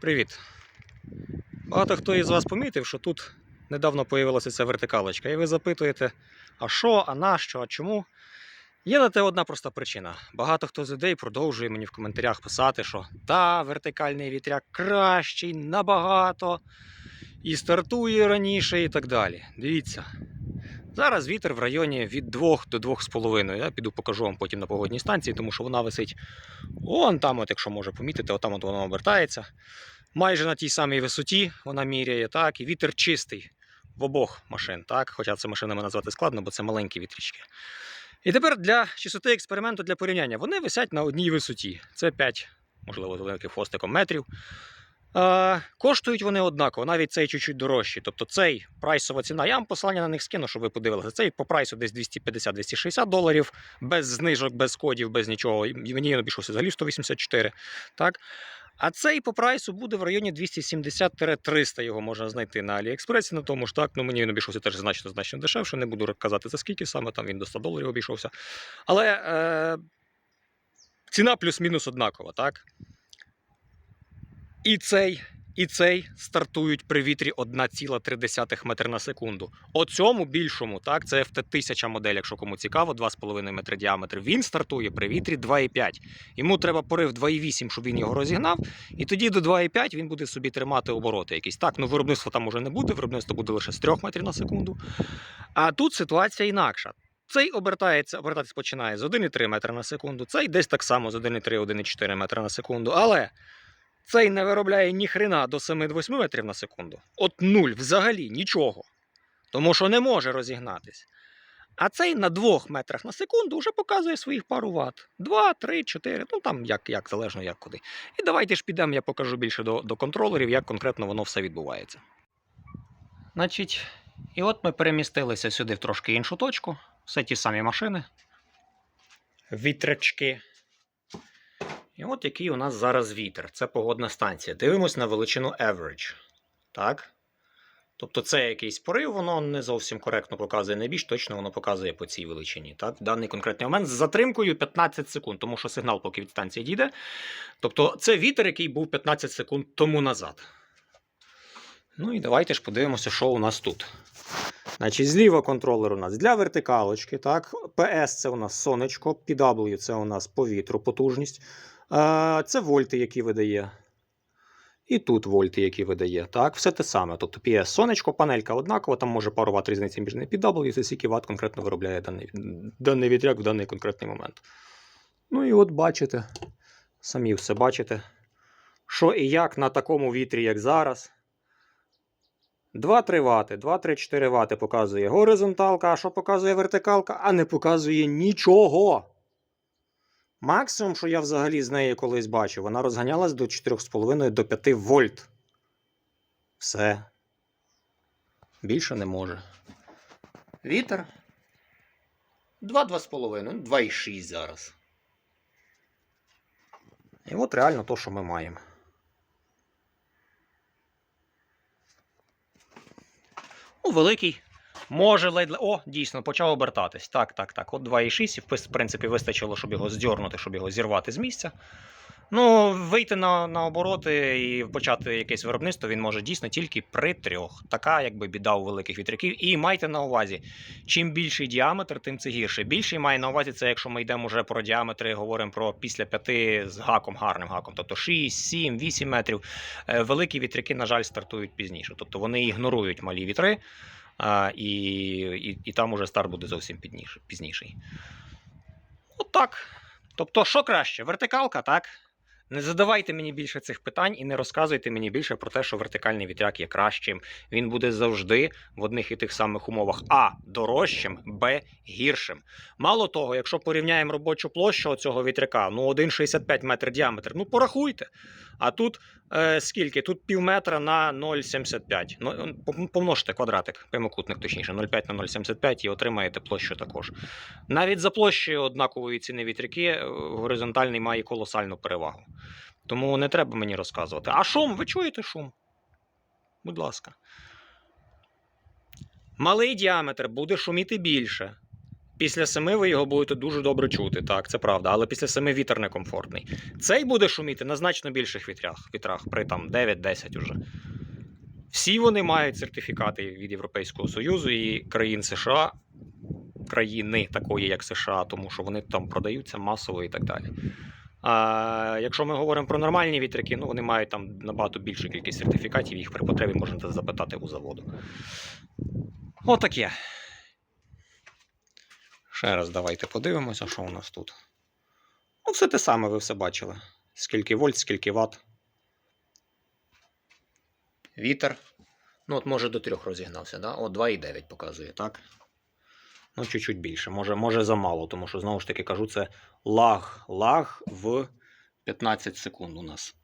Привіт. Багато хто із вас помітив, що тут недавно появилася ця вертикалочка. І ви запитуєте, а що, а на що, а чому? Є на те одна проста причина. Багато хто з людей продовжує мені в коментарях писати, що та, вертикальний вітряк кращий, набагато, і стартує раніше, і так далі. Дивіться. Зараз вітер в районі від 2 до 2,5. Я піду покажу вам потім на погодній станції, тому що вона висить вон там, от, якщо може помітити, отам от вона обертається. Майже на тій самій висоті вона міряє, так, і вітер чистий в обох машин, так, хоча це машинами назвати складно, бо це маленькі вітрічки. І тепер для чистоти експерименту для порівняння вони висять на одній висоті. Це 5, можливо, з великим хвостиком метрів. Е, коштують вони однаково, навіть цей чуть-чуть дорожчий. Тобто цей прайсова ціна. Я вам посилання на них скину, щоб ви подивилися. Цей по прайсу десь 250-260 доларів, без знижок, без кодів, без нічого. І мені обійшовся взагалі 184. Так? А цей по прайсу буде в районі 270-300 його можна знайти на Аліекспресі. На тому ж так, ну мені він обійшовся теж значно значно дешевше. Не буду казати за скільки саме, там він до 100 доларів обійшовся. Але е, ціна плюс-мінус однакова, так? І цей, і цей стартують при вітрі 1,3 метр на секунду. Оцьому більшому, так, це FT1000 модель, якщо кому цікаво, 2,5 метри діаметр. Він стартує при вітрі 2,5. Йому треба порив 2,8, щоб він його розігнав. І тоді до 2,5 він буде собі тримати обороти якісь. Так, ну виробництва там уже не буде, виробництво буде лише з 3 метрів на секунду. А тут ситуація інакша. Цей обертається, обертатись починає з 1,3 метра на секунду, цей десь так само з 1,3-1,4 метра на секунду. Але цей не виробляє ні хрена до 7-8 метрів на секунду. От нуль взагалі нічого. Тому що не може розігнатись. А цей на 2 метрах на секунду вже показує своїх пару ватт. 2, 3, 4, ну там як, як залежно як куди. І давайте ж підемо, я покажу більше до, до контролерів, як конкретно воно все відбувається. Значить, і от ми перемістилися сюди в трошки іншу точку. Все ті самі машини. Вітрячки. І от який у нас зараз вітер. Це погодна станція. Дивимось на величину average. Так? Тобто це якийсь порив, воно не зовсім коректно показує. Найбільш точно воно показує по цій величині. Так? В даний конкретний момент з затримкою 15 секунд, тому що сигнал, поки від станції дійде. Тобто це вітер, який був 15 секунд тому назад. Ну і давайте ж подивимося, що у нас тут. Значить, зліва контролер у нас для вертикалочки. Так? PS це у нас сонечко, PW це у нас повітру, потужність. Це вольти, які видає. І тут вольти, які видає. Так, все те саме. Тобто PS сонечко, панелька однакова, там може пару ватт різниці між ними PW, це скільки ватт конкретно виробляє даний, даний вітряк в даний конкретний момент. Ну і от бачите, самі все бачите, що і як на такому вітрі, як зараз. 2-3 вати, 2-3-4 вати показує горизонталка, а що показує вертикалка, а не показує нічого. Максимум, що я взагалі з неї колись бачив, вона розганялась до 4,5 до 5 вольт. Все. Більше не може. Вітер. 2-2,5, ну 2,6 зараз. І от реально то, що ми маємо. Ну, великий. Може ледь. О, дійсно, почав обертатись. Так, так, так. От 2,6, і в принципі, вистачило, щоб його здьорнути, щоб його зірвати з місця. Ну, вийти на, на обороти і почати якесь виробництво він може дійсно тільки при трьох. Така, якби біда у великих вітряків. І майте на увазі, чим більший діаметр, тим це гірше. Більший має на увазі, це якщо ми йдемо вже про діаметри, говоримо про після п'яти з гаком, гарним гаком, тобто 6, 7, 8 метрів. Е, Великі вітряки, на жаль, стартують пізніше. Тобто вони ігнорують малі вітри. А, і, і, і там уже старт буде зовсім пізніший. От так. Тобто, що краще? Вертикалка, так? Не задавайте мені більше цих питань і не розказуйте мені більше про те, що вертикальний вітряк є кращим. Він буде завжди в одних і тих самих умовах: А дорожчим, Б гіршим. Мало того, якщо порівняємо робочу площу цього вітряка, ну 1,65 метр діаметр, ну порахуйте. А тут е, скільки? Тут пів метра на 0,75. Ну, помножте квадратик, прямокутник, точніше, 0,5 на 0,75 і отримаєте площу також. Навіть за площею однакової ціни вітряки е, горизонтальний має колосальну перевагу. Тому не треба мені розказувати. А шум, ви чуєте шум? Будь ласка. Малий діаметр буде шуміти більше. Після 7 ви його будете дуже добре чути, так, це правда, але після 7 вітер некомфортний. Цей буде шуміти на значно більших вітрах, вітрах при там 9-10 уже. Всі вони мають сертифікати від Європейського Союзу і країн США, країни такої, як США, тому що вони там продаються масово і так далі. А якщо ми говоримо про нормальні вітряки, ну вони мають там набагато більшу кількість сертифікатів, їх при потребі можна запитати у заводу. Отаке. Ще раз давайте подивимося, що у нас тут. Ну, все те саме, ви все бачили. Скільки вольт, скільки ватт. Вітер. Ну, от може до 3 розігнався, да? О, 2,9 показує, так? Ну, чуть-чуть більше. Може, може замало, тому що, знову ж таки, кажу, це лаг. Лаг в 15 секунд у нас.